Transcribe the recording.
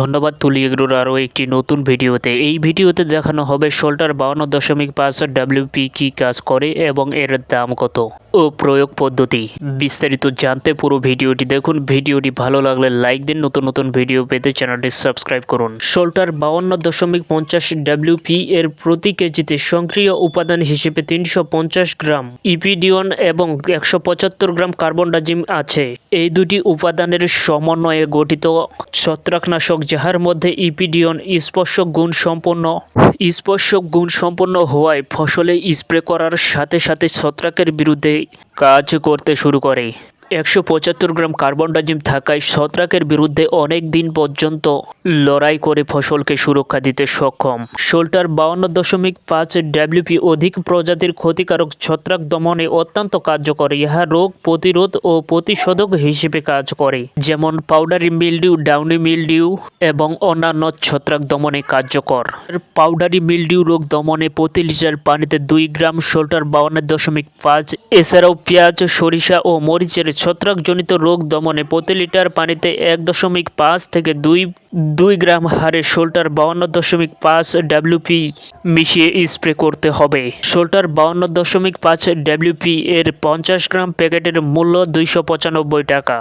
ধন্যবাদ তুলি এগরুর আরও একটি নতুন ভিডিওতে। এই ভিডিওতে দেখানো হবে শোল্ডার বাউন্ন দশমিক পাঁচ ডাব্লিউপি কী কাজ করে এবং এর দাম কত? ও প্রয়োগ পদ্ধতি। বিস্তারিত জানতে পুরো ভিডিওটি দেখুন। ভিডিওটি ভালো লাগলে লাইক দিন। নতুন নতুন ভিডিও পেতে চ্যানেলটি সাবস্ক্রাইব করুন। শোল্টার বাউন্ন দশমিক পঞ্চাশ ডাব্লিউপি এর প্রতি কেজিতে সক্রিয় উপাদান হিসেবে তিনশো পঞ্চাশ গ্রাম ইপিডিয়ন এবং একশো পঁচাত্তর গ্রাম কার্বন ডাইজিম আছে। এই দুটি উপাদানের সমন্বয়ে গঠিত ছত্রাকনাশক, যাহার মধ্যে ইপিডিয়ন স্পর্শক গুণ সম্পন্ন, স্পর্শক গুণ সম্পন্ন হওয়ায় ফসলে স্প্রে করার সাথে সাথে ছত্রাকের বিরুদ্ধে কাজ করতে শুরু করে। একশো পঁচাত্তর গ্রাম কার্বন ডাইজিম থাকায় ছত্রাকের বিরুদ্ধে অনেক দিন পর্যন্ত লড়াই করে ফসলকে সুরক্ষা দিতে সক্ষম। শোল্টার বাউন্ন দশমিক পাঁচ ডাব্লিউপি অধিক প্রজাতির ক্ষতিকারক ছত্রাক দমনে অত্যন্ত কার্যকর। ইহা রোগ প্রতিরোধ ও প্রতিষেধক হিসেবে কাজ করে। যেমন পাউডারি মিলডিউ, ডাউনি মিলডিউ এবং অন্যান্য ছত্রাক দমনে কার্যকর। পাউডারি মিলডিউ রোগ দমনে প্রতি লিটার পানিতে দুই গ্রাম শোল্টার বাউন্ন দশমিক পাঁচ। এছাড়াও পেঁয়াজ, সরিষা ও মরিচের ছত্রাকজনিত রোগ দমনে প্রতি লিটার পানিতে এক দশমিক পাঁচ থেকে দুই দুই গ্রাম হারে শোল্টার বাউন্ন দশমিক পাঁচ ডাব্লিউপি মিশিয়ে স্প্রে করতে হবে। শোল্টার বাউন্ন দশমিক পাঁচ ডাব্লিউপি এর পঞ্চাশ গ্রাম প্যাকেটের মূল্য দুইশো পঁচানব্বই টাকা।